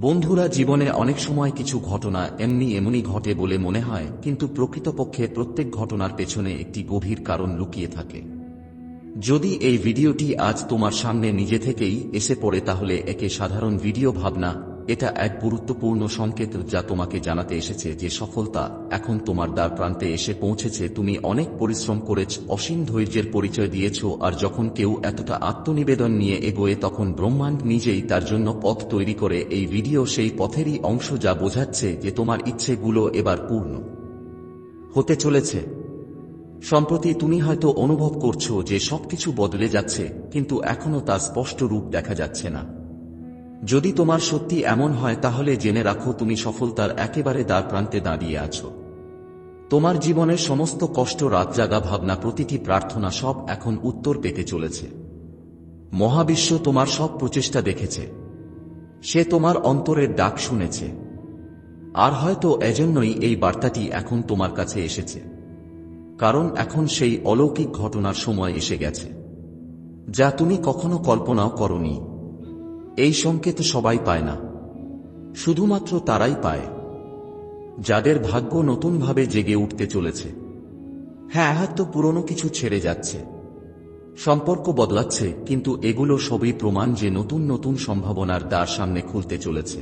বন্ধুরা জীবনে অনেক সময় কিছু ঘটনা এমনি এমনি ঘটে বলে মনে হয়, কিন্তু প্রকৃতপক্ষে প্রত্যেক ঘটনার পেছনে একটি গভীর কারণ লুকিয়ে থাকে। যদি এই ভিডিওটি আজ তোমার সামনে নিজে থেকেই এসে পড়ে, তাহলে একে সাধারণ ভিডিও ভাবনা এটা এক গুরুত্বপূর্ণ সংকেত যা তোমাকে জানাতে এসেছে যে সফলতা এখন তোমার দ্বার প্রান্তে এসে পৌঁছেছে। তুমি অনেক পরিশ্রম করেছ, অসীম ধৈর্যের পরিচয় দিয়েছ, আর যখন কেউ এতটা আত্মনিবেদন নিয়ে এগোয়, তখন ব্রহ্মাণ্ড নিজেই তার জন্য পথ তৈরি করে। এই ভিডিও সেই পথেরই অংশ যা বোঝাচ্ছে যে তোমার ইচ্ছেগুলো এবার পূর্ণ হতে চলেছে। সম্প্রতি তুমি হয়তো অনুভব করছ যে সবকিছু বদলে যাচ্ছে, কিন্তু এখনও তার স্পষ্ট রূপ দেখা যাচ্ছে না। যদি তোমার সত্যি এমন হয়, তাহলে জেনে রাখো তুমি সফলতার একেবারে দ্বার প্রান্তে দাঁড়িয়ে আছো। তোমার জীবনের সমস্ত কষ্ট রাত জাগা ভাবনা, প্রতিটি প্রার্থনা সব এখন উত্তর পেতে চলেছে। মহাবিশ্ব তোমার সব প্রচেষ্টা দেখেছে। সে তোমার অন্তরের ডাক শুনেছে। আর হয়তো এজন্যই এই বার্তাটি এখন তোমার কাছে এসেছে। কারণ এখন সেই অলৌকিক ঘটনার সময় এসে গেছে, যা তুমি কখনো কল্পনাও করনি। এই সংকেত সবাই পায় না। শুধুমাত্র তারাই পায়, যাদের ভাগ্য নতুনভাবে জেগে উঠতে চলেছে। হ্যাঁ তো পুরনো কিছু ছেড়ে যাচ্ছে। সম্পর্ক বদলাচ্ছে, কিন্তু এগুলো সবই প্রমাণ যে নতুন নতুন সম্ভাবনার দ্বার সামনে খুলতে চলেছে।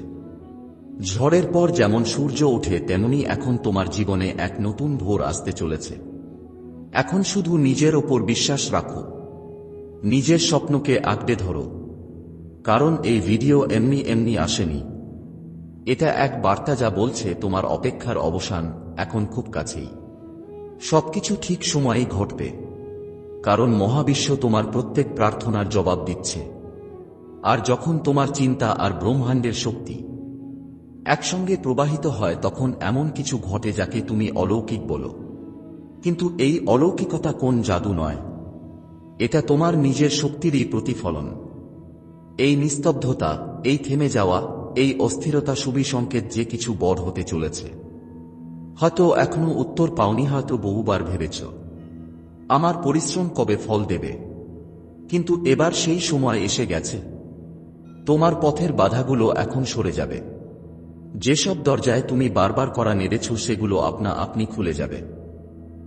ঝড়ের পর যেমন সূর্য ওঠে, তেমনি এখন তোমার জীবনে এক নতুন ভোর আসতে চলেছে। এখন শুধু নিজের ওপর বিশ্বাস রাখো। নিজের স্বপ্নকে আঁকড়ে ধরো। কারণ এই ভিডিও এমনি এমনি আসেনি। এটা এক বার্তা যা বলছে তোমার অপেক্ষার অবসান এখন খুব কাছেই। সবকিছু ঠিক সময়েই ঘটবে। কারণ মহাবিশ্ব তোমার প্রত্যেক প্রার্থনার জবাব দিচ্ছে। আর যখন তোমার চিন্তা আর ব্রহ্মাণ্ডের শক্তি একসঙ্গে প্রবাহিত হয়, তখন এমন কিছু ঘটে যাকে তুমি অলৌকিক বলো। কিন্তু এই অলৌকিকতা কোন জাদু নয়। এটা তোমার নিজের শক্তিরই প্রতিফলন। এই নিস্তব্ধতা, এই থেমে যাওয়া, এই অস্থিরতা সুবি সংকেত যে কিছু বড় হতে চলেছে। হয়তো এখনও উত্তর পাওনি হয়তো বহুবার ভেবেছ। আমার পরিশ্রম কবে ফল দেবে? কিন্তু এবার সেই সময় এসে গেছে। তোমার পথের বাধাগুলো এখন সরে যাবে। যেসব দরজায় তুমি বারবার করা নেড়েছ সেগুলো আপনা আপনি খুলে যাবে।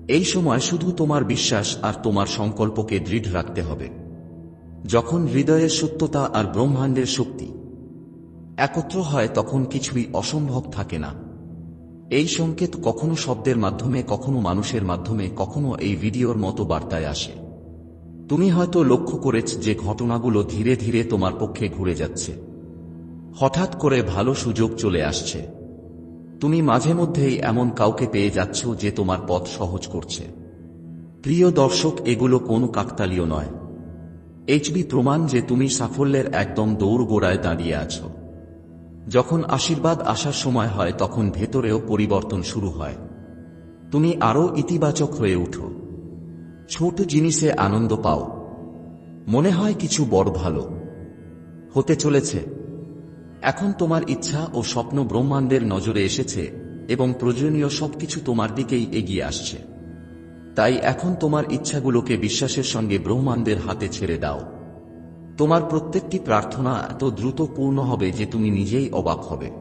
এই সময় শুধু তোমার বিশ্বাস আর তোমার সংকল্পকে দৃঢ় রাখতে হবে। যখন হৃদয়ের সত্যতা আর ব্রহ্মাণ্ডের শক্তি একত্র হয়, তখন কিছুই অসম্ভব থাকে না। এই সংকেত কখনো শব্দের মাধ্যমে, কখনো মানুষের মাধ্যমে, কখনো এই ভিডিওর মতো বার্তায় আসে। তুমি হয়তো লক্ষ্য করেছ যে ঘটনাগুলো ধীরে ধীরে তোমার পক্ষে ঘুরে যাচ্ছে। হঠাৎ করে ভালো সুযোগ চলে আসছে। তুমি মাঝে মধ্যেই এমন কাউকে পেয়ে যাচ্ছ যে তোমার পথ সহজ করছে। প্রিয় দর্শক, এগুলো কোনো কাকতালীয় নয়। এইচবি প্রমাণ যে তুমি সাফল্যের একদম দৌড় গোড়ায় দাঁড়িয়ে আছো। যখন আশীর্বাদ আসার সময় হয়, তখন ভেতরেও পরিবর্তন শুরু হয়। তুমি আরও ইতিবাচক হয়ে উঠো। ছোট জিনিসে আনন্দ পাও। মনে হয় কিছু বড় ভালো। হতে চলেছে। এখন তোমার ইচ্ছা ও স্বপ্ন ব্রহ্মাণ্ডের নজরে এসেছে এবং প্রয়োজনীয় সবকিছু তোমার দিকেই এগিয়ে আসছে। তাই এখন তোমার ইচ্ছাগুলোকে বিশ্বাসের সঙ্গে ব্রহ্মাণ্ডের হাতে ছেড়ে দাও। তোমার প্রত্যেকটি প্রার্থনা এত দ্রুত পূর্ণ হবে যে তুমি নিজেই অবাক হবে।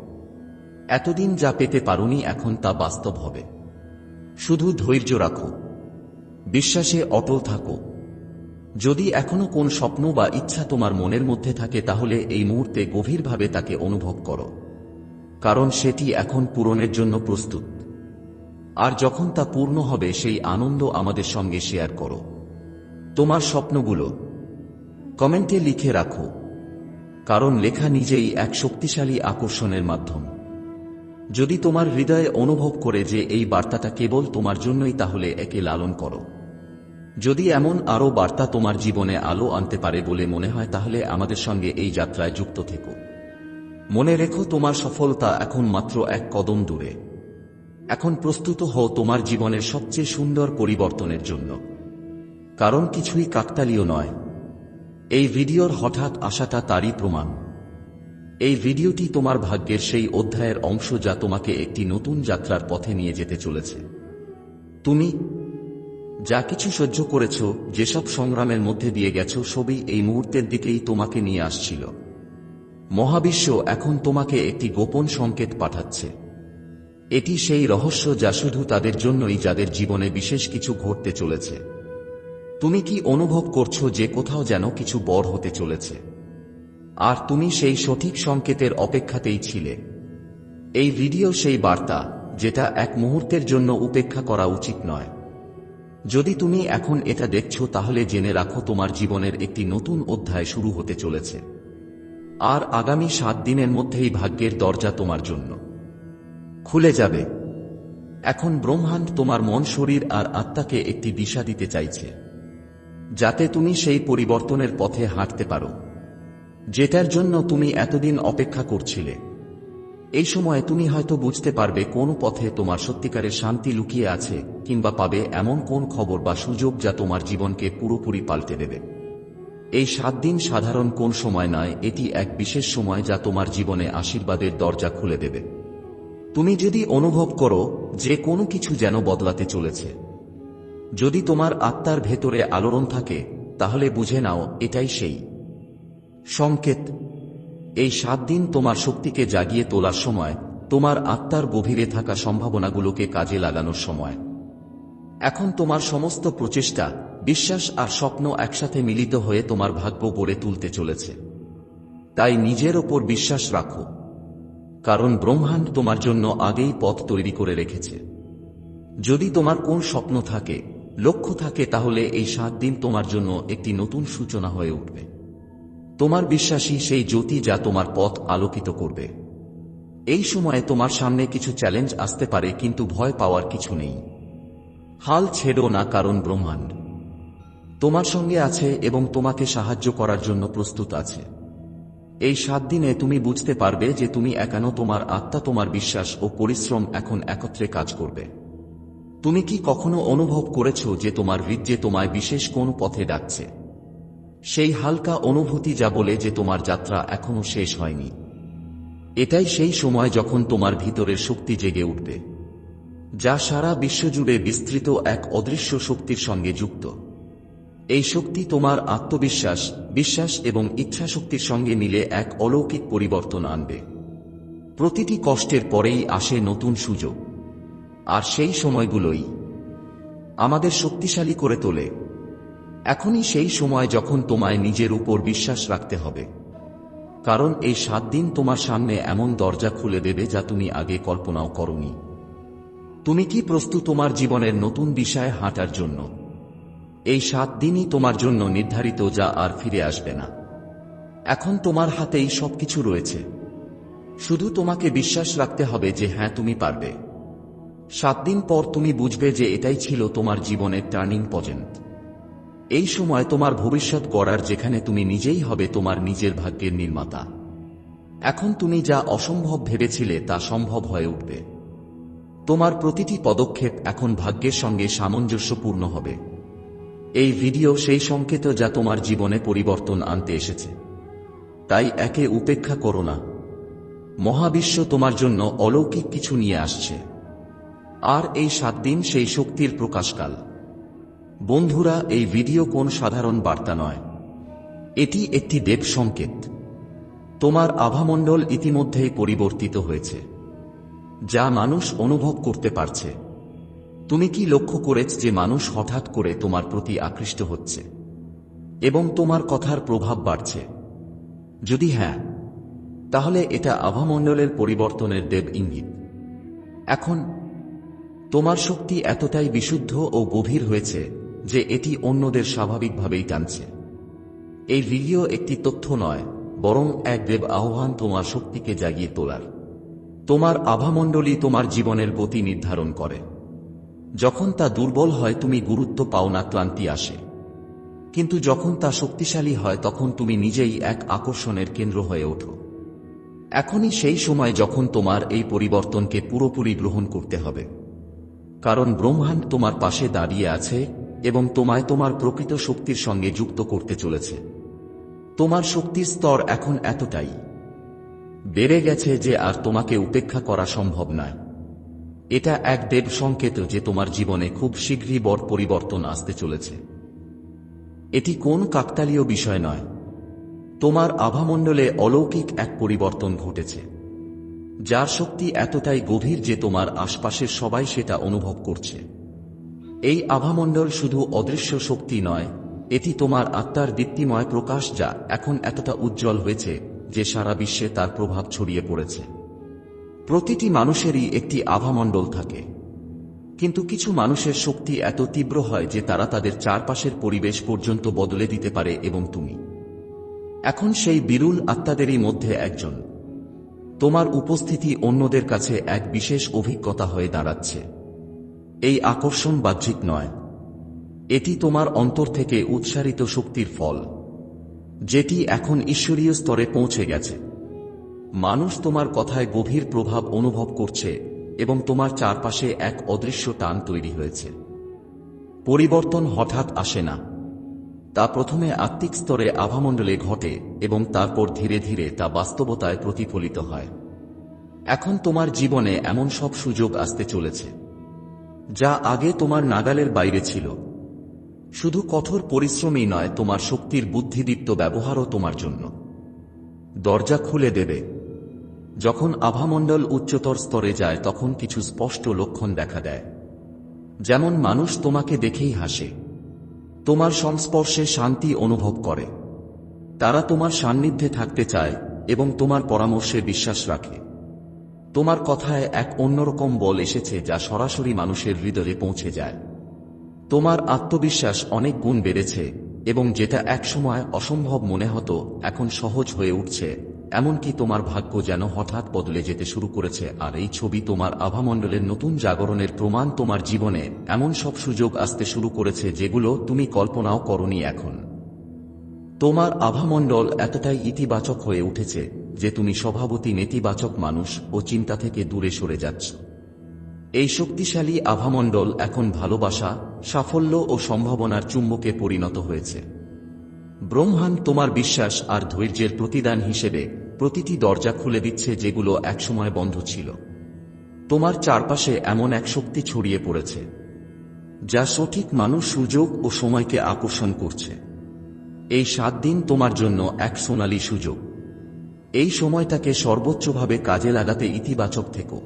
এতদিন যা পেতে পারোনি এখন তা বাস্তব হবে। শুধু ধৈর্য রাখো। বিশ্বাসে অটল থাকো। যদি এখনও কোন স্বপ্ন বা ইচ্ছা তোমার মনের মধ্যে থাকে তাহলে এই মুহূর্তে গভীরভাবে তাকে অনুভব করো। কারণ সেটি এখন পূরণের জন্য প্রস্তুত। আর যখন তা পূর্ণ হবে, সেই আনন্দ আমাদের সঙ্গে শেয়ার করো। তোমার স্বপ্নগুলো কমেন্টে লিখে রাখো, কারণ লেখা নিজেই এক শক্তিশালী আকর্ষণের মাধ্যম। যদি তোমার হৃদয়ে অনুভব করে যে এই বার্তাটা কেবল তোমার জন্যই, তাহলে একে লালন করো। যদি এমন আরও বার্তা তোমার জীবনে আলো আনতে পারে বলে মনে হয়, তাহলে আমাদের সঙ্গে এই যাত্রায় যুক্ত থেকো। মনে রেখো, তোমার সফলতা এখন মাত্র এক কদম দূরে। এখন প্রস্তুত হও তোমার জীবনের সবচেয়ে সুন্দর পরিবর্তনের জন্য। কারণ কিছুই কাকতালীয় নয়। এই ভিডিওর হঠাৎ আসাটা তারই প্রমাণ। এই ভিডিওটি তোমার ভাগ্যের সেই অধ্যায়ের অংশ যা তোমাকে একটি নতুন যাত্রার পথে নিয়ে যেতে চলেছে। তুমি যা কিছু সহ্য করেছ, যেসব সংগ্রামের মধ্যে দিয়ে গেছ, সবই এই মুহূর্তের দিকেই তোমাকে নিয়ে আসছিল। মহাবিশ্ব এখন তোমাকে একটি গোপন সংকেত পাঠাচ্ছে। এটি সেই রহস্য যা শুধু তাদের জন্যই যাদের জীবনে বিশেষ কিছু ঘটতে চলেছে। তুমি কি অনুভব করছ যে কোথাও যেন কিছু বড় হতে চলেছে? আর তুমি সেই সঠিক সংকেতের অপেক্ষাতেই ছিলে। এই ভিডিও সেই বার্তা, যেটা এক মুহূর্তের জন্য উপেক্ষা করা উচিত নয়। যদি তুমি এখন এটা দেখছ, তাহলে জেনে রাখো তোমার জীবনের একটি নতুন অধ্যায় শুরু হতে চলেছে। আর আগামী সাত দিনের মধ্যেই ভাগ্যের দরজা তোমার জন্য। খুলে যাবে। এখন ব্রহ্মাণ্ড তোমার মন, শরীর আর আত্মাকে একটি দিশা দিতে চাইছে, যাতে তুমি সেই পরিবর্তনের পথে হাঁটতে পারো, যেটার জন্য তুমি এতদিন অপেক্ষা করছিলে। এই সময়ে তুমি হয়তো বুঝতে পারবে কোন পথে তোমার সত্যিকারের শান্তি লুকিয়ে আছে, কিংবা পাবে এমন কোন খবর বা সুযোগ যা তোমার জীবনকে পুরোপুরি পাল্টে দেবে। এই সাত দিন সাধারণ কোন সময় নয়, এটি এক বিশেষ সময় যা তোমার জীবনে আশীর্বাদের দরজা খুলে দেবে। তুমি যদি অনুভব করো যে কোনো কিছু যেন বদলাতে চলেছে। যদি তোমার আত্মার ভেতরে আলোড়ন থাকে, তাহলে বুঝে নাও এটাই সেই। সংকেত। এই সাত দিন তোমার শক্তিকে জাগিয়ে তোলার সময়, তোমার আত্মার গভীরে থাকা সম্ভাবনাগুলোকে কাজে লাগানোর সময়। এখন তোমার সমস্ত প্রচেষ্টা, বিশ্বাস আর স্বপ্ন একসাথে মিলিত হয়ে তোমার ভাগ্য গড়ে তুলতে চলেছে। তাই নিজের ওপর বিশ্বাস রাখো। কারণ ব্রহ্মাণ্ড তোমার জন্য আগেই পথ তৈরি করে রেখেছে। যদি তোমার কোন স্বপ্ন থাকে, লক্ষ্য থাকে, তাহলে এই সাত দিন তোমার জন্য একটি নতুন সূচনা হয়ে উঠবে। তোমার বিশ্বাসী সেই জ্যোতি যা তোমার পথ আলোকিত করবে। এই সময়ে তোমার সামনে কিছু চ্যালেঞ্জ আসতে পারে, কিন্তু ভয় পাওয়ার কিছু নেই। হাল ছেড়ো না কারণ ব্রহ্মাণ্ড। তোমার সঙ্গে আছে এবং তোমাকে সাহায্য করার জন্য প্রস্তুত আছে। এই সাত দিনে তুমি বুঝতে পারবে যে তুমি একানো তোমার আত্মা, তোমার বিশ্বাস ও পরিশ্রম এখন একত্রে কাজ করবে। তুমি কি কখনো অনুভব করেছ যে তোমার হৃদ্যে তোমায় বিশেষ কোন পথে ডাকছে? সেই হালকা অনুভূতি যা বলে যে তোমার যাত্রা এখনও শেষ হয়নি। এটাই সেই সময় যখন তোমার ভিতরের শক্তি জেগে উঠবে, যা সারা বিশ্বজুড়ে বিস্তৃত এক অদৃশ্য শক্তির সঙ্গে যুক্ত। এই শক্তি তোমার আত্মবিশ্বাস, বিশ্বাস এবং ইচ্ছাশক্তির সঙ্গে মিলে এক অলৌকিক পরিবর্তন আনবে। প্রতিটি কষ্টের পরেই আসে নতুন সুযোগ। আর সেই সময়গুলোই আমাদের শক্তিশালী করে তোলে। এখনই সেই সময় যখন তোমায় নিজের উপর বিশ্বাস রাখতে হবে। কারণ এই সাত দিন তোমার সামনে এমন দরজা খুলে দেবে যা তুমি আগে কল্পনাও করনি। তুমি কি প্রস্তুত তোমার জীবনের নতুন বিষয়ে হাঁটার জন্য? এই সাত দিনই তোমার জন্য নির্ধারিত যা আর ফিরে আসবে না। এখন তোমার হাতেই সবকিছু রয়েছে। শুধু তোমাকে বিশ্বাস রাখতে হবে যে হ্যাঁ তুমি পারবে। সাত দিন পর তুমি বুঝবে যে এটাই ছিল তোমার জীবনের টার্নিং পয়েন্ট। এই সময় তোমার ভবিষ্যৎ গড়ার যেখানে তুমি নিজেই হবে তোমার নিজের ভাগ্যের নির্মাতা। এখন তুমি যা অসম্ভব ভেবেছিলে তা সম্ভব হয়ে উঠবে। তোমার প্রতিটি পদক্ষেপ এখন ভাগ্যের সঙ্গে সামঞ্জস্যপূর্ণ হবে। এই ভিডিও সেই সংকেত যা তোমার জীবনে পরিবর্তন আনতে এসেছে। তাই একে উপেক্ষা করো না। মহাবিশ্ব তোমার জন্য অলৌকিক কিছু নিয়ে আসছে। আর এই সাত দিন সেই শক্তির প্রকাশকাল। বন্ধুরা, এই ভিডিও কোন সাধারণ বার্তা নয়। এটি একটি দেব সংকেত। তোমার আভামণ্ডল ইতিমধ্যেই পরিবর্তিত হয়েছে, যা মানুষ অনুভব করতে পারছে। তুমি কি লক্ষ্য করেছ যে মানুষ হঠাৎ করে তোমার প্রতি আকৃষ্ট হচ্ছে? এবং তোমার কথার প্রভাব বাড়ছে? যদি হ্যাঁ তাহলে এটা আভামণ্ডলের পরিবর্তনের দেব ইঙ্গিত। এখন, তোমার শক্তি এতটাই বিশুদ্ধ ও গভীর হয়েছে যে এটি অন্যদের স্বাভাবিকভাবেই টানছে। এই ভিডিও একটি তথ্য নয়, বরং এক দেব আহ্বান তোমার শক্তিকে জাগিয়ে তোলার। তোমার আভামণ্ডলী তোমার জীবনের গতি নির্ধারণ করে। যখন তা দুর্বল হয়, তুমি গুরুত্ব পাও না, ক্লান্তি আসে। কিন্তু যখন তা শক্তিশালী হয়, তখন তুমি নিজেই এক আকর্ষণের কেন্দ্র হয়ে ওঠো। এখনই সেই সময় যখন তোমার এই পরিবর্তনকে পুরোপুরি গ্রহণ করতে হবে। কারণ ব্রহ্মাণ্ড তোমার পাশে দাঁড়িয়ে আছে এবং তোমায় তোমার প্রকৃত শক্তির সঙ্গে যুক্ত করতে চলেছে। তোমার শক্তির স্তর এখন এতটাই। বেড়ে গেছে যে আর তোমাকে উপেক্ষা করা সম্ভব নয়। এটা এক দেব সংকেত যে তোমার জীবনে খুব শীঘ্রই বড় পরিবর্তন আসতে চলেছে। এটি কোন কাকতালীয় বিষয় নয়। তোমার আভামণ্ডলে অলৌকিক এক পরিবর্তন ঘটেছে। যার শক্তি এতটাই গভীর যে তোমার আশপাশের সবাই সেটা অনুভব করছে। এই আভামণ্ডল শুধু অদৃশ্য শক্তি নয়, এটি তোমার আত্মার দীপ্তিময় প্রকাশ যা এখন এতটা উজ্জ্বল হয়েছে যে সারা বিশ্বে তার প্রভাব ছড়িয়ে পড়েছে। প্রতিটি মানুষেরই একটি আভামণ্ডল থাকে। কিন্তু কিছু মানুষের শক্তি এত তীব্র হয় যে তারা তাদের চারপাশের পরিবেশ পর্যন্ত বদলে দিতে পারে এবং তুমি। এখন সেই বিরুল আত্মাদেরই মধ্যে একজন। তোমার উপস্থিতি অন্যদের কাছে এক বিশেষ অভিজ্ঞতা হয়ে দাঁড়াচ্ছে। এই আকর্ষণ বাহ্যিক নয়। এটি তোমার অন্তর থেকে উৎসারিত শক্তির ফল, যেটি এখন ঈশ্বরীয় স্তরে পৌঁছে গেছে। মানুষ তোমার কথায় গভীর প্রভাব অনুভব করছে এবং তোমার চারপাশে এক অদৃশ্য টান তৈরি হয়েছে। পরিবর্তন হঠাৎ আসে না। তা প্রথমে আত্মিক স্তরে আভামণ্ডলে ঘটে এবং তারপর ধীরে ধীরে তা বাস্তবতায় প্রতিফলিত হয়। এখন তোমার জীবনে এমন সব সুযোগ আসতে চলেছে, যা আগে তোমার নাগালের বাইরে ছিল। শুধু কঠোর পরিশ্রমই নয়, তোমার শক্তির বুদ্ধিদীপ্ত ব্যবহারও তোমার জন্য। দরজা খুলে দেবে। যখন আভামণ্ডল উচ্চতর স্তরে যায়, তখন কিছু স্পষ্ট লক্ষণ দেখা দেয়। যেমন, মানুষ তোমাকে দেখেই হাসে। তোমার সংস্পর্শে শান্তি অনুভব করে। তারা তোমার সান্নিধ্যে থাকতে চায় এবং তোমার পরামর্শে বিশ্বাস রাখে। তোমার কথায় এক অন্যরকম বল এসেছে যা সরাসরি মানুষের হৃদয়ে পৌঁছে যায়। তোমার আত্মবিশ্বাস অনেক গুণ বেড়েছে এবং যেটা একসময় অসম্ভব মনে হতো, এখন সহজ হয়ে উঠছে। এমনকি তোমার ভাগ্য যেন হঠাৎ বদলে যেতে শুরু করেছে, আর এই ছবি তোমার আভামণ্ডলের নতুন জাগরণের প্রমাণ তোমার জীবনে এমন সব সুযোগ আসতে শুরু করেছে যেগুলো তুমি কল্পনাও করনি এখন। তোমার আভামণ্ডল এতটাই ইতিবাচক হয়ে উঠেছে যে তুমি স্বভাবতী নেতিবাচক মানুষ ও চিন্তা থেকে দূরে সরে যাচ্ছ। এই শক্তিশালী আভামণ্ডল এখন ভালোবাসা, সাফল্য ও সম্ভাবনার চুম্বকে পরিণত হয়েছে। ব্রহ্মাণ্ড তোমার বিশ্বাস আর ধৈর্যের প্রতিদান হিসেবে প্রতিটি দরজা খুলে দিচ্ছে যেগুলো একসময় বন্ধ ছিল। তোমার চারপাশে এমন এক শক্তি ছড়িয়ে পড়েছে, যা সঠিক মানুষ সুযোগ ও সময়কে আকর্ষণ করছে। এই সাত দিন তোমার জন্য এক সোনালী সুযোগ। এই সময়টাকে সর্বোচ্চভাবে কাজে লাগাতে ইতিবাচক থেকো।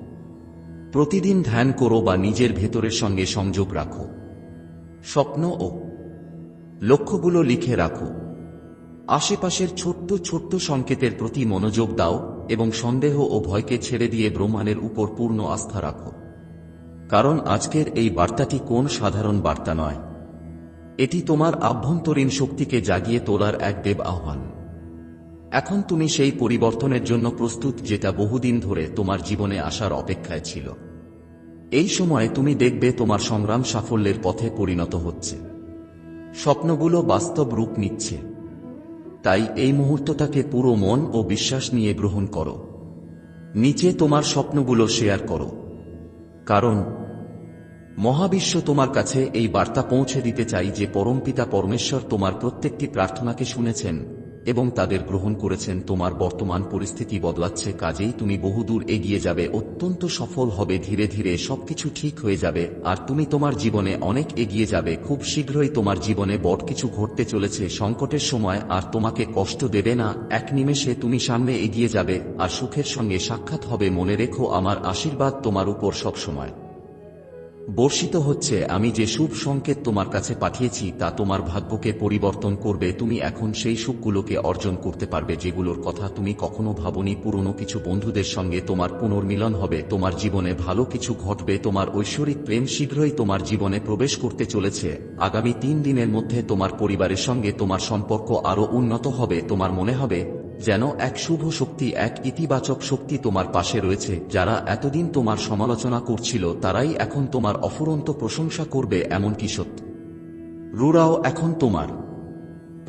প্রতিদিন ধ্যান করো বা নিজের ভেতরের সঙ্গে সংযোগ রাখো। স্বপ্ন ও লক্ষ্যগুলো লিখে রাখো। আশেপাশের ছোট্ট ছোট্ট সংকেতের প্রতি মনোযোগ দাও এবং সন্দেহ ও ভয়কে ছেড়ে দিয়ে ব্রহ্মাণের উপর পূর্ণ আস্থা রাখো। কারণ আজকের এই বার্তাটি কোন সাধারণ বার্তা নয়। এটি তোমার আভ্যন্তরীণ শক্তিকে জাগিয়ে তোলার এক দেব আহ্বান। এখন তুমি সেই পরিবর্তনের জন্য প্রস্তুত যেটা বহুদিন ধরে তোমার জীবনে আসার অপেক্ষায় ছিল। এই সময়ে তুমি দেখবে তোমার সংগ্রাম সাফল্যের পথে পরিণত হচ্ছে। স্বপ্নগুলো বাস্তব রূপ নিচ্ছে। তাই এই মুহূর্তটাকে পুরো মন ও বিশ্বাস নিয়ে গ্রহণ করো। নিচে তোমার স্বপ্নগুলো শেয়ার করো। কারণ, মহাবিশ্ব তোমার কাছে এই বার্তা পৌঁছে দিতে চাই যে পরমপিতা পরমেশ্বর তোমার প্রত্যেকটি প্রার্থনাকে শুনেছেন। এবং তাদের গ্রহণ করেছেন, তোমার বর্তমান পরিস্থিতি বদলাচ্ছে, কাজেই তুমি বহুদূর এগিয়ে যাবে, অত্যন্ত সফল হবে, ধীরে ধীরে সবকিছু ঠিক হয়ে যাবে, আর তুমি তোমার জীবনে অনেক এগিয়ে যাবে, খুব শীঘ্রই তোমার জীবনে বড় কিছু ঘটতে চলেছে, সংকটের সময় আর তোমাকে কষ্ট দেবে না, এক নিমেষে তুমি সামনে এগিয়ে যাবে, আর সুখের সঙ্গে সাক্ষাৎ হবে, মনে রেখো, আমার আশীর্বাদ তোমার উপর সবসময়। বর্ষিত হচ্ছে, আমি যে শুভ সংকেত তোমার কাছে পাঠিয়েছি তা তোমার ভাগ্যকে পরিবর্তন করবে, তুমি এখন সেই সুখগুলোকে অর্জন করতে পারবে, যেগুলোর কথা তুমি কখনো ভাবনি, পুরনো কিছু বন্ধুদের সঙ্গে তোমার পুনর্মিলন হবে, তোমার জীবনে ভালো কিছু ঘটবে, তোমার ঐশ্বরিক প্রেম শীঘ্রই তোমার জীবনে প্রবেশ করতে চলেছে, আগামী তিন দিনের মধ্যে তোমার পরিবারের সঙ্গে তোমার সম্পর্ক আরও উন্নত হবে, তোমার মনে হবে যেন এক শুভ শক্তি, এক ইতিবাচক শক্তি তোমার পাশে রয়েছে। যারা এতদিন তোমার সমালোচনা করছিল, তারাই এখন তোমার অফুরন্ত প্রশংসা করবে এমন কি সত্য। রুরাও এখন তোমার।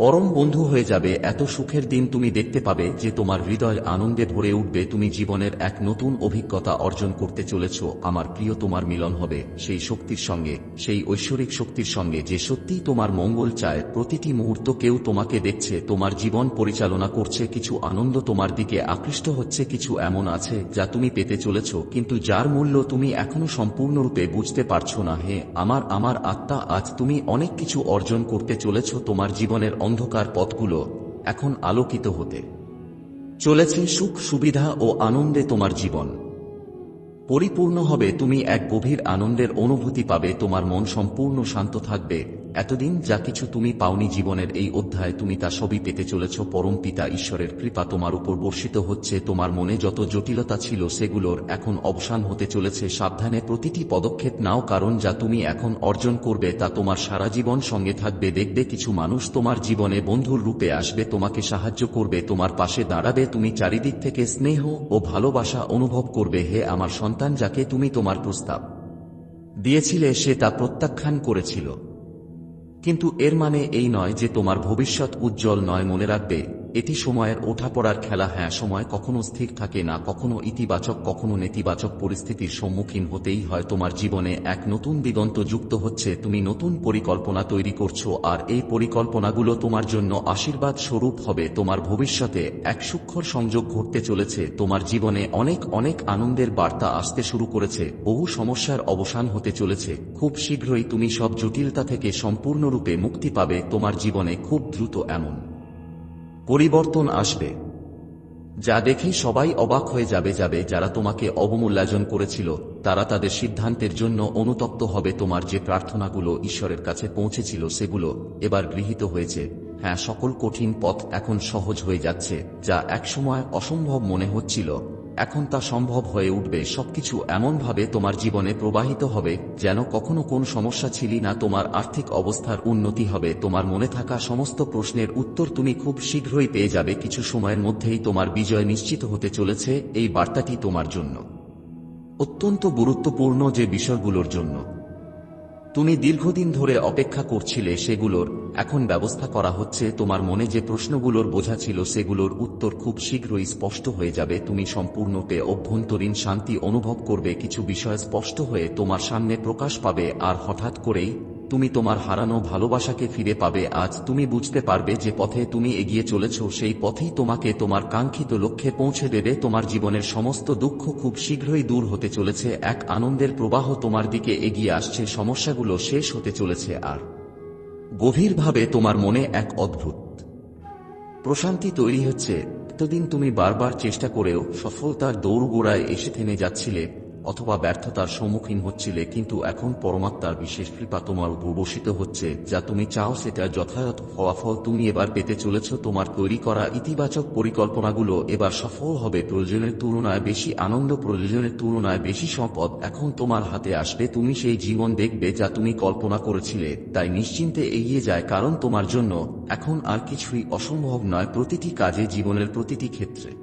পরম বন্ধু হয়ে যাবে, এত সুখের দিন তুমি দেখতে পাবে যে তোমার হৃদয় আনন্দে ভরে উঠবে, তুমি জীবনের এক নতুন অভিজ্ঞতা অর্জন করতে চলেছ, আমার প্রিয় তোমার মিলন হবে, সেই শক্তির সঙ্গে, সেই ঐশ্বরিক শক্তির সঙ্গে, যে সত্যিই তোমার মঙ্গল চায়, প্রতিটি মুহূর্ত কেউ তোমাকে দেখছে, তোমার জীবন পরিচালনা করছে, কিছু আনন্দ তোমার দিকে আকৃষ্ট হচ্ছে, কিছু এমন আছে যা তুমি পেতে চলেছ, কিন্তু যার মূল্য তুমি এখনও সম্পূর্ণরূপে বুঝতে পারছ না, হে আমার আমার আত্মা, আজ তুমি অনেক কিছু অর্জন করতে চলেছ, তোমার জীবনের অন্ধকার পথগুলো এখন আলোকিত হতে। চলেছে সুখ, সুবিধা ও আনন্দে তোমার জীবন। পরিপূর্ণ হবে তুমি এক গভীর আনন্দের অনুভূতি পাবে, তোমার মন সম্পূর্ণ শান্ত থাকবে এতদিন যা কিছু তুমি পাওনি জীবনের এই অধ্যায় তুমি তা সবই পেতে চলেছ। পরম পিতা ঈশ্বরের কৃপা তোমার উপর বর্ষিত হচ্ছে। তোমার মনে যত জটিলতা ছিল সেগুলোর এখন অবসান হতে চলেছে। সাবধানে প্রতিটি পদক্ষেপ নাও, কারণ যা তুমি এখন অর্জন করবে তা তোমার সারা জীবন সঙ্গে থাকবে। দেখবে কিছু মানুষ তোমার জীবনে বন্ধুর রূপে আসবে, তোমাকে সাহায্য করবে, তোমার পাশে দাঁড়াবে, তুমি চারিদিক থেকে স্নেহ ও ভালোবাসা অনুভব করবে। হে আমার সন্তান, যাকে তুমি তোমার প্রস্তাব দিয়েছিলে, সে তা প্রত্যাখ্যান করেছিল। কিন্তু এর মানে এই নয় যে তোমার ভবিষ্যৎ উজ্জ্বল নয় মনে রাখবে। এটি সময়ের ওঠাপড়ার খেলা হ্যাঁ সময় কখনো স্থির থাকে না, কখনো ইতিবাচক, কখনো নেতিবাচক পরিস্থিতির সম্মুখীন হতেই হয়। তোমার জীবনে এক নতুন দিগন্ত যুক্ত হচ্ছে, তুমি নতুন পরিকল্পনা তৈরি করছ, আর এই পরিকল্পনাগুলো তোমার জন্য আশীর্বাদ স্বরূপ হবে। তোমার ভবিষ্যতে এক সূক্ষ্ম সংযোগ ঘটতে চলেছে, তোমার জীবনে অনেক অনেক আনন্দের বার্তা আসতে শুরু করেছে, বহু সমস্যার অবসান হতে চলেছে। খুব শীঘ্রই তুমি সব জটিলতা থেকে সম্পূর্ণরূপে মুক্তি পাবে, তোমার জীবনে খুব দ্রুত এমন। পরিবর্তন আসবে। যা দেখে সবাই অবাক হয়ে যাবে যাবে যারা তোমাকে অবমূল্যায়ন করেছিল, তারা তাদের সিদ্ধান্তের জন্য অনুতপ্ত হবে তোমার যে প্রার্থনাগুলো ঈশ্বরের কাছে পৌঁছেছিল সেগুলো এবার গৃহীত হয়েছে। হ্যাঁ সকল কঠিন পথ এখন সহজ হয়ে যাচ্ছে, যা একসময় অসম্ভব মনে হচ্ছিল। এখন তা সম্ভব হয়ে উঠবে। সবকিছু এমনভাবে তোমার জীবনে প্রবাহিত হবে, যেন কখনো কোন সমস্যা ছিলি না, তোমার আর্থিক অবস্থার উন্নতি হবে, তোমার মনে থাকা সমস্ত প্রশ্নের উত্তর তুমি খুব শীঘ্রই পেয়ে যাবে। কিছু সময়ের মধ্যেই তোমার বিজয় নিশ্চিত হতে চলেছে, এই বার্তাটি তোমার জন্য। অত্যন্ত গুরুত্বপূর্ণ যে বিষয়গুলোর জন্য। তুমি দীর্ঘদিন ধরে অপেক্ষা করছিলে সেগুলোর, এখন ব্যবস্থা করা হচ্ছে তোমার মনে যে প্রশ্নগুলোর বোঝা ছিল সেগুলোর উত্তর খুব শীঘ্রই স্পষ্ট হয়ে যাবে, তুমি সম্পূর্ণতে অভ্যন্তরীণ শান্তি অনুভব করবে, কিছু বিষয় স্পষ্ট হয়ে তোমার সামনে প্রকাশ পাবে, আর হঠাৎ করেই তুমি তোমার হারানো ভালোবাসাকে ফিরে পাবে। আজ তুমি বুঝতে পারবে যে পথে তুমি এগিয়ে চলেছ, সেই পথেই তোমাকে তোমার কাঙ্ক্ষিত লক্ষ্যে পৌঁছে দেবে। তোমার জীবনের সমস্ত দুঃখ খুব শীঘ্রই দূর হতে চলেছে। এক আনন্দের প্রবাহ তোমার দিকে এগিয়ে আসছে, সমস্যাগুলো শেষ হতে চলেছে আর গভীরভাবে তোমার মনে এক অদ্ভুত প্রশান্তি তৈরি হচ্ছে। এতদিন তুমি বারবার চেষ্টা করেও সফলতার দৌড়গোড়ায় এসে থেমে যাচ্ছিলে। অথবা ব্যর্থতার সম্মুখীন হচ্ছিলে, কিন্তু এখন পরমাত্মার বিশেষ কৃপা তোমার উপর বর্ষিত হচ্ছে, যা তুমি চাও সেটা যথাযথ ফলাফল তুমি এবার পেতে চলেছ। তোমার তৈরি করা ইতিবাচক পরিকল্পনাগুলো এবার সফল হবে। প্রয়োজনের তুলনায় বেশি আনন্দ, প্রয়োজনের তুলনায় বেশি সম্পদ এখন তোমার হাতে আসবে। তুমি সেই জীবন দেখবে যা তুমি কল্পনা করেছিলে, তাই নিশ্চিন্তে এগিয়ে যায়, কারণ তোমার জন্য এখন আর কিছুই অসম্ভব নয় প্রতিটি কাজে, জীবনের প্রতিটি ক্ষেত্রে।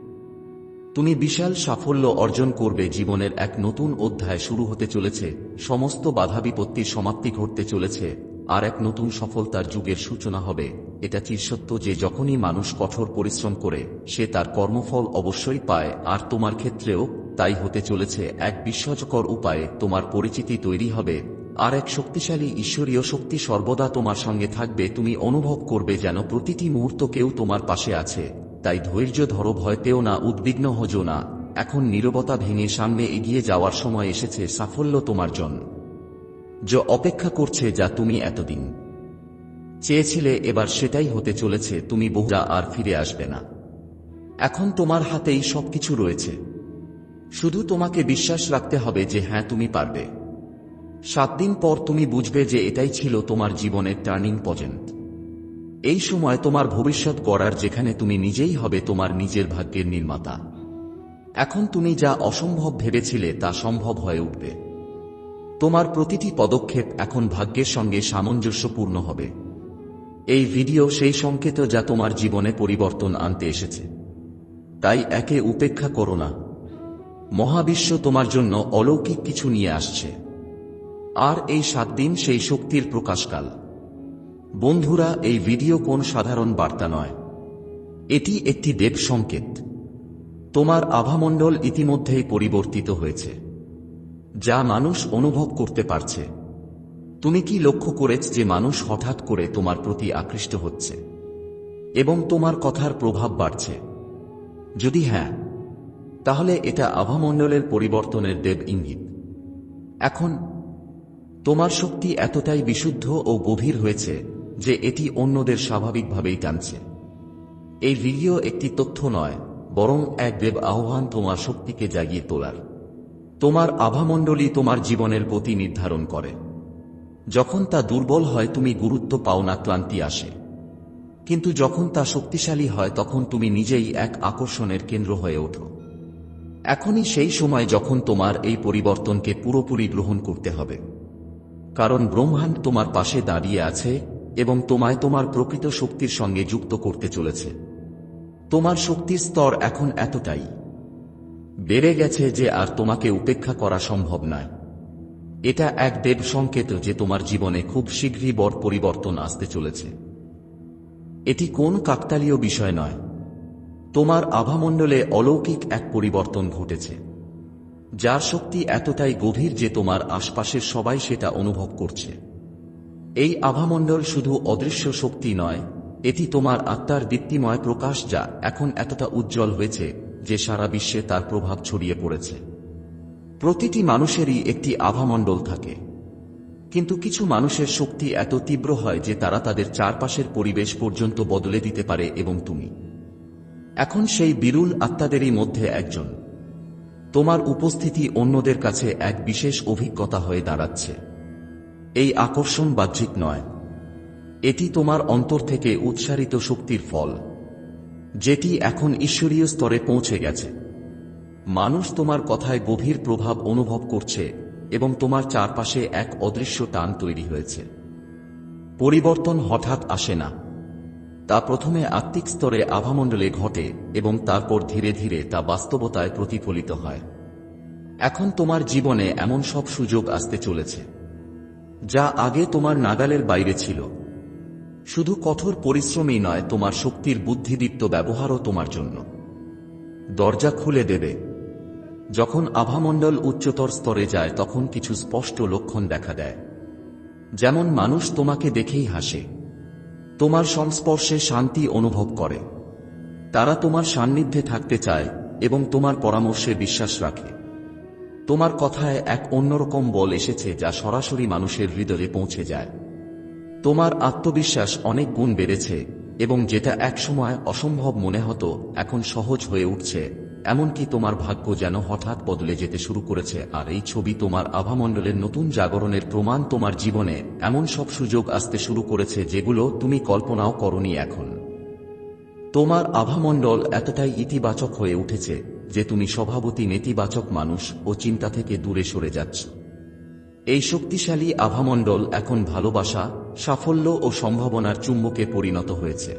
তুমি বিশাল সাফল্য অর্জন করবে জীবনের এক নতুন অধ্যায় শুরু হতে চলেছে, সমস্ত বাধা বিপত্তির সমাপ্তি ঘটতে চলেছে, আর এক নতুন সফলতার যুগের সূচনা হবে। এটা চিরসত্য যে যখনই মানুষ কঠোর পরিশ্রম করে, সে তার কর্মফল অবশ্যই পায়, আর তোমার ক্ষেত্রেও তাই হতে চলেছে। এক বিস্ময়কর উপায়ে তোমার পরিচিতি তৈরি হবে, আর এক শক্তিশালী ঈশ্বরীয় শক্তি সর্বদা তোমার সঙ্গে থাকবে। তুমি অনুভব করবে যেন প্রতিটি মুহূর্ত কেউ তোমার পাশে আছে। তাই ধৈর্য ধরো, ভয় পেও না, উদ্বিগ্ন হজো না। এখন নীরবতা ভেঙে সামনে এগিয়ে যাওয়ার সময় এসেছে সাফল্য তোমার জন্য যা অপেক্ষা করছে যা তুমি এতদিন। চেয়েছিলে এবার সেটাই হতে চলেছে, তুমি বহুরা আর ফিরে আসবে না। এখন তোমার হাতেই সবকিছু রয়েছে। শুধু তোমাকে বিশ্বাস রাখতে হবে যে হ্যাঁ তুমি পারবে। সাত দিন পর তুমি বুঝবে যে এটাই ছিল তোমার জীবনের টার্নিং পয়েন্ট এই সময় তোমার ভবিষ্যৎ গড়ার যেখানে তুমি নিজেই হবে তোমার নিজের ভাগ্যের নির্মাতা। এখন তুমি যা অসম্ভব ভেবেছিলে তা সম্ভব হয়ে উঠবে। তোমার প্রতিটি পদক্ষেপ এখন ভাগ্যের সঙ্গে সামঞ্জস্যপূর্ণ হবে। এই ভিডিও সেই সংকেত যা তোমার জীবনে পরিবর্তন আনতে এসেছে। তাই একে উপেক্ষা করো না। মহাবিশ্ব তোমার জন্য অলৌকিক কিছু নিয়ে আসছে। আর এই সাত দিন সেই শক্তির প্রকাশকাল। বন্ধুরা, এই ভিডিও কোন সাধারণ বার্তা নয়। এটি একটি দেব সংকেত। তোমার আভামণ্ডল ইতিমধ্যেই পরিবর্তিত হয়েছে। যা মানুষ অনুভব করতে পারছে। তুমি কি লক্ষ্য করেছ যে মানুষ হঠাৎ করে তোমার প্রতি আকৃষ্ট হচ্ছে? এবং তোমার কথার প্রভাব বাড়ছে? যদি হ্যাঁ তাহলে এটা আভামণ্ডলের পরিবর্তনের দেব ইঙ্গিত। এখন, তোমার শক্তি এতটাই বিশুদ্ধ ও গভীর হয়েছে যে এটি অন্যদের স্বাভাবিকভাবেই টানছে। এই ভিডিও একটি তথ্য নয়, বরং এক দেব আহ্বান তোমার শক্তিকে জাগিয়ে তোলার। তোমার আভামণ্ডলী তোমার জীবনের গতি নির্ধারণ করে। যখন তা দুর্বল হয়, তুমি গুরুত্ব পাও না, ক্লান্তি আসে। কিন্তু যখন তা শক্তিশালী হয়, তখন তুমি নিজেই এক আকর্ষণের কেন্দ্র হয়ে ওঠো। এখনই সেই সময় যখন তোমার এই পরিবর্তনকে পুরোপুরি গ্রহণ করতে হবে। কারণ ব্রহ্মাণ্ড তোমার পাশে দাঁড়িয়ে আছে এবং তোমায় তোমার প্রকৃত শক্তির সঙ্গে যুক্ত করতে চলেছে। তোমার শক্তির স্তর এখন এতটাই। বেড়ে গেছে যে আর তোমাকে উপেক্ষা করা সম্ভব নয়। এটা এক দেব সংকেত যে তোমার জীবনে খুব শীঘ্রই বড় পরিবর্তন আসতে চলেছে। এটি কোন কাকতালীয় বিষয় নয়। তোমার আভামণ্ডলে অলৌকিক এক পরিবর্তন ঘটেছে। যার শক্তি এতটাই গভীর যে তোমার আশপাশের সবাই সেটা অনুভব করছে। এই আভামণ্ডল শুধু অদৃশ্য শক্তি নয়, এটি তোমার আত্মার দীপ্তিময় প্রকাশ যা এখন এতটা উজ্জ্বল হয়েছে যে সারা বিশ্বে তার প্রভাব ছড়িয়ে পড়েছে। প্রতিটি মানুষেরই একটি আভামণ্ডল থাকে। কিন্তু কিছু মানুষের শক্তি এত তীব্র হয় যে তারা তাদের চারপাশের পরিবেশ পর্যন্ত বদলে দিতে পারে এবং তুমি। এখন সেই বিরুল আত্মাদেরই মধ্যে একজন। তোমার উপস্থিতি অন্যদের কাছে এক বিশেষ অভিজ্ঞতা হয়ে দাঁড়াচ্ছে। এই আকর্ষণ বাহ্যিক নয়। এটি তোমার অন্তর থেকে উৎসারিত শক্তির ফল, যেটি এখন ঈশ্বরীয় স্তরে পৌঁছে গেছে। মানুষ তোমার কথায় গভীর প্রভাব অনুভব করছে এবং তোমার চারপাশে এক অদৃশ্য টান তৈরি হয়েছে। পরিবর্তন হঠাৎ আসে না। তা প্রথমে আত্মিক স্তরে আভামণ্ডলে ঘটে এবং তারপর ধীরে ধীরে তা বাস্তবতায় প্রতিফলিত হয়। এখন তোমার জীবনে এমন সব সুযোগ আসতে চলেছে। যা আগে তোমার নাগালের বাইরে ছিল। শুধু কঠোর পরিশ্রমই নয়, তোমার শক্তির বুদ্ধিদীপ্ত ব্যবহারও তোমার জন্য। দরজা খুলে দেবে। যখন আভামণ্ডল উচ্চতর স্তরে যায়, তখন কিছু স্পষ্ট লক্ষণ দেখা দেয়। যেমন মানুষ তোমাকে দেখেই হাসে। তোমার সংস্পর্শে শান্তি অনুভব করে। তারা তোমার সান্নিধ্যে থাকতে চায় এবং তোমার পরামর্শে বিশ্বাস রাখে। তোমার কথায় এক অন্যরকম বল এসেছে যা সরাসরি মানুষের হৃদয়ে পৌঁছে যায়। তোমার আত্মবিশ্বাস অনেক গুণ বেড়েছে এবং যেটা একসময় অসম্ভব মনে হতো, এখন সহজ হয়ে উঠছে। এমনকি তোমার ভাগ্য যেন হঠাৎ বদলে যেতে শুরু করেছে, আর এই ছবি তোমার আভামণ্ডলের নতুন জাগরণের প্রমাণ তোমার জীবনে এমন সব সুযোগ আসতে শুরু করেছে যেগুলো তুমি কল্পনাও করনি এখন। তোমার আভামণ্ডল এতটাই ইতিবাচক হয়ে উঠেছে যে তুমি স্বভাবতী নেতিবাচক মানুষ ও চিন্তা থেকে দূরে সরে যাচ্ছ। এই শক্তিশালী আভামণ্ডল এখন ভালোবাসা, সাফল্য ও সম্ভাবনার চুম্বকে পরিণত হয়েছে।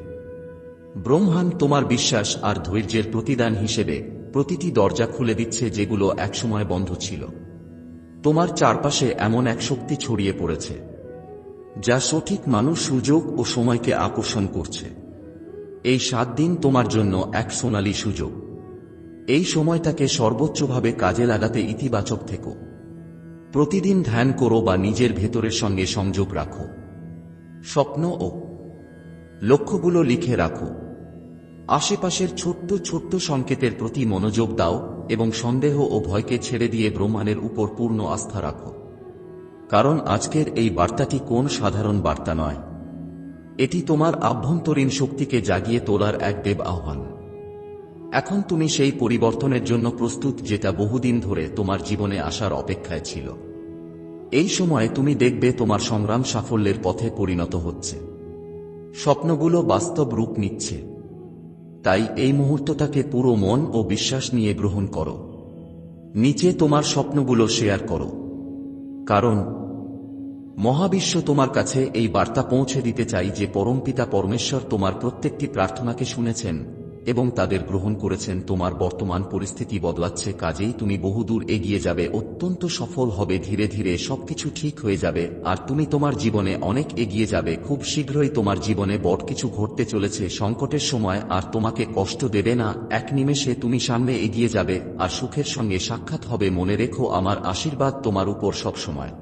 ব্রহ্মাণ্ড তোমার বিশ্বাস আর ধৈর্যের প্রতিদান হিসেবে প্রতিটি দরজা খুলে দিচ্ছে যেগুলো একসময় বন্ধ ছিল। তোমার চারপাশে এমন এক শক্তি ছড়িয়ে পড়েছে, যা সঠিক মানুষ সুযোগ ও সময়কে আকর্ষণ করছে। এই সাত দিন তোমার জন্য এক সোনালী সুযোগ। এই সময়টাকে সর্বোচ্চভাবে কাজে লাগাতে ইতিবাচক থেকো। প্রতিদিন ধ্যান করো বা নিজের ভেতরের সঙ্গে সংযোগ রাখো। স্বপ্ন ও লক্ষ্যগুলো লিখে রাখো। আশেপাশের ছোট্ট ছোট্ট সংকেতের প্রতি মনোযোগ দাও এবং সন্দেহ ও ভয়কে ছেড়ে দিয়ে ব্রহ্মাণের উপর পূর্ণ আস্থা রাখো। কারণ আজকের এই বার্তাটি কোন সাধারণ বার্তা নয়। এটি তোমার আভ্যন্তরীণ শক্তিকে জাগিয়ে তোলার এক দেব আহ্বান। এখন তুমি সেই পরিবর্তনের জন্য প্রস্তুত যেটা বহুদিন ধরে তোমার জীবনে আসার অপেক্ষায় ছিল। এই সময়ে তুমি দেখবে তোমার সংগ্রাম সাফল্যের পথে পরিণত হচ্ছে। স্বপ্নগুলো বাস্তব রূপ নিচ্ছে। তাই এই মুহূর্তটাকে পুরো মন ও বিশ্বাস নিয়ে গ্রহণ করো। নিচে তোমার স্বপ্নগুলো শেয়ার করো। কারণ, মহাবিশ্ব তোমার কাছে এই বার্তা পৌঁছে দিতে চাই যে পরমপিতা পরমেশ্বর তোমার প্রত্যেকটি প্রার্থনাকে শুনেছেন এবং তাদের গ্রহণ করেছেন, তোমার বর্তমান পরিস্থিতি বদলাচ্ছে, কাজেই তুমি বহুদূর এগিয়ে যাবে, অত্যন্ত সফল হবে, ধীরে ধীরে সবকিছু ঠিক হয়ে যাবে, আর তুমি তোমার জীবনে অনেক এগিয়ে যাবে, খুব শীঘ্রই তোমার জীবনে বড় কিছু ঘটতে চলেছে, সংকটের সময় আর তোমাকে কষ্ট দেবে না, এক নিমেষে তুমি সামনে এগিয়ে যাবে, আর সুখের সঙ্গে সাক্ষাৎ হবে, মনে রেখো, আমার আশীর্বাদ তোমার উপর সবসময়।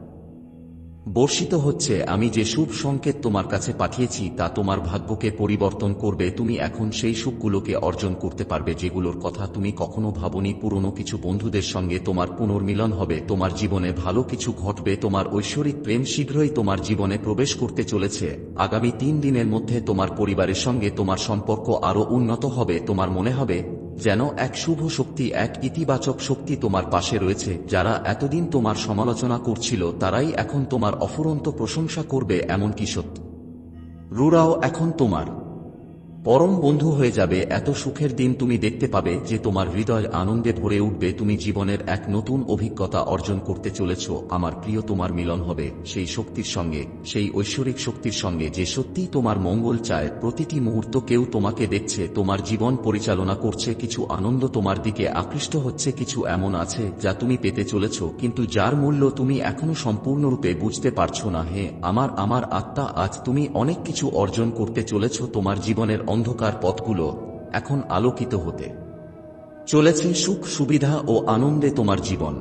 বর্ষিত হচ্ছে, আমি যে শুভ সংকেত তোমার কাছে পাঠিয়েছি তা তোমার ভাগ্যকে পরিবর্তন করবে, তুমি এখন সেই সুখগুলোকে অর্জন করতে পারবে যেগুলোর কথা তুমি কখনো ভাবনি, পুরনো কিছু বন্ধুদের সঙ্গে তোমার পুনর্মিলন হবে, তোমার জীবনে ভালো কিছু ঘটবে, তোমার ঐশ্বরিক প্রেম শীঘ্রই তোমার জীবনে প্রবেশ করতে চলেছে, আগামী তিন দিনের মধ্যে তোমার পরিবারের সঙ্গে তোমার সম্পর্ক আরও উন্নত হবে, তোমার মনে হবে যেন এক শুভ শক্তি, এক ইতিবাচক শক্তি তোমার পাশে রয়েছে। যারা এতদিন তোমার সমালোচনা করছিল, তারাই এখন তোমার অফুরন্ত প্রশংসা করবে এমনকি সত্য। রুরাও এখন তোমার। পরম বন্ধু হয়ে যাবে, এত সুখের দিন তুমি দেখতে পাবে যে তোমার হৃদয় আনন্দে ভরে উঠবে, তুমি জীবনের এক নতুন অভিজ্ঞতা অর্জন করতে চলেছ, আমার প্রিয় তোমার মিলন হবে, সেই শক্তির সঙ্গে, সেই ঐশ্বরিক শক্তির সঙ্গে, যে সত্যি তোমার মঙ্গল চায়, প্রতিটি মুহূর্ত কেউ তোমাকে দেখছে, তোমার জীবন পরিচালনা করছে, কিছু আনন্দ তোমার দিকে আকৃষ্ট হচ্ছে, কিছু এমন আছে যা তুমি পেতে চলেছ, কিন্তু যার মূল্য তুমি এখনও সম্পূর্ণরূপে বুঝতে পারছ না, হে আমার আমার আত্মা, আজ তুমি অনেক কিছু অর্জন করতে চলেছ, তোমার জীবনের অন্ধকার পথগুলো এখন আলোকিত হতে। চলেছে সুখ, সুবিধা ও আনন্দে তোমার জীবন।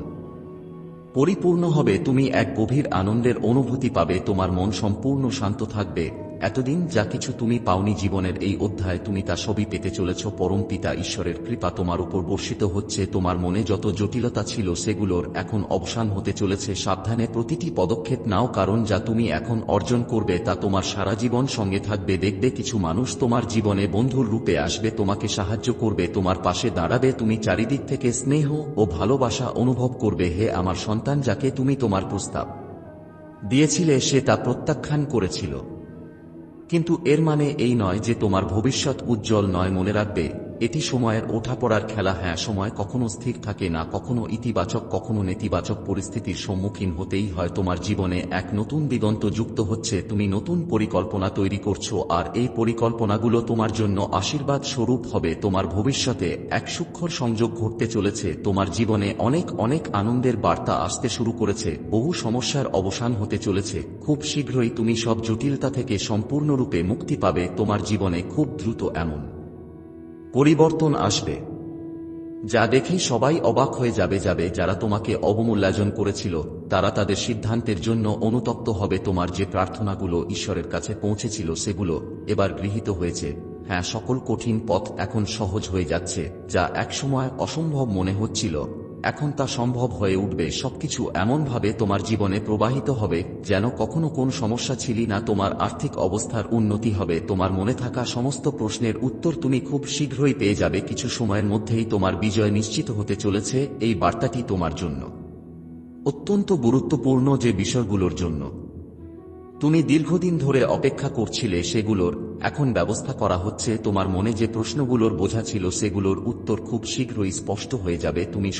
পরিপূর্ণ হবে, তুমি এক গভীর আনন্দের অনুভূতি পাবে, তোমার মন সম্পূর্ণ শান্ত থাকবে এতদিন যা কিছু তুমি পাওনি জীবনের এই অধ্যায় তুমি তা সবই পেতে চলেছ, পরম পিতা ঈশ্বরের কৃপা তোমার উপর বর্ষিত হচ্ছে, তোমার মনে যত জটিলতা ছিল সেগুলোর এখন অবসান হতে চলেছে, সাবধানে প্রতিটি পদক্ষেপ নাও, কারণ যা তুমি এখন অর্জন করবে তা তোমার সারা জীবন সঙ্গে থাকবে, দেখবে কিছু মানুষ তোমার জীবনে বন্ধুর রূপে আসবে, তোমাকে সাহায্য করবে, তোমার পাশে দাঁড়াবে, তুমি চারিদিক থেকে স্নেহ ও ভালোবাসা অনুভব করবে, হে আমার সন্তান যাকে তুমি তোমার প্রস্তাব দিয়েছিলে সে তা প্রত্যাখ্যান করেছিল। কিন্তু এর মানে এই নয় যে তোমার ভবিষ্যৎ উজ্জ্বল নয় মনে রাখবে। এটি সময়ের ওঠাপড়ার খেলা। হ্যাঁ সময় কখনো স্থির থাকে না। কখনো ইতিবাচক, কখনো নেতিবাচক পরিস্থিতির সম্মুখীন হতেই হয়। তোমার জীবনে এক নতুন দিগন্ত যুক্ত হচ্ছে। তুমি নতুন পরিকল্পনা তৈরি করছ আর এই পরিকল্পনাগুলো তোমার জন্য আশীর্বাদ স্বরূপ হবে। তোমার ভবিষ্যতে এক সূক্ষ্ম সংযোগ ঘটতে চলেছে। তোমার জীবনে অনেক অনেক আনন্দের বার্তা আসতে শুরু করেছে। বহু সমস্যার অবসান হতে চলেছে। খুব শীঘ্রই তুমি সব জটিলতা থেকে সম্পূর্ণরূপে মুক্তি পাবে। তোমার জীবনে খুব দ্রুত এমন। পরিবর্তন আসবে। যা দেখে সবাই অবাক হয়ে যাবে যাবে যারা তোমাকে অবমূল্যায়ন করেছিল, তারা তাদের সিদ্ধান্তের জন্য অনুতপ্ত হবে। তোমার যে প্রার্থনাগুলো ঈশ্বরের কাছে পৌঁছেছিল সেগুলো এবার গৃহীত হয়েছে। হ্যাঁ সকল কঠিন পথ এখন সহজ হয়ে যাচ্ছে, যা একসময় অসম্ভব মনে হচ্ছিল। এখন তা সম্ভব হয়ে উঠবে, সবকিছু এমনভাবে তোমার জীবনে প্রবাহিত হবে, যেন কখনো কোন সমস্যা ছিলি না, তোমার আর্থিক অবস্থার উন্নতি হবে, তোমার মনে থাকা সমস্ত প্রশ্নের উত্তর তুমি খুব শীঘ্রই পেয়ে যাবে, কিছু সময়ের মধ্যেই তোমার বিজয় নিশ্চিত হতে চলেছে, এই বার্তাটি তোমার জন্য। অত্যন্ত গুরুত্বপূর্ণ যে বিষয়গুলোর জন্য। তুমি দীর্ঘদিন ধরে অপেক্ষা করছিলে সেগুলোর, এখন ব্যবস্থা করা হচ্ছে, তোমার মনে যে প্রশ্নগুলোর বোঝা ছিল সেগুলোর উত্তর খুব শীঘ্রই স্পষ্ট হয়ে যাবে, তুমি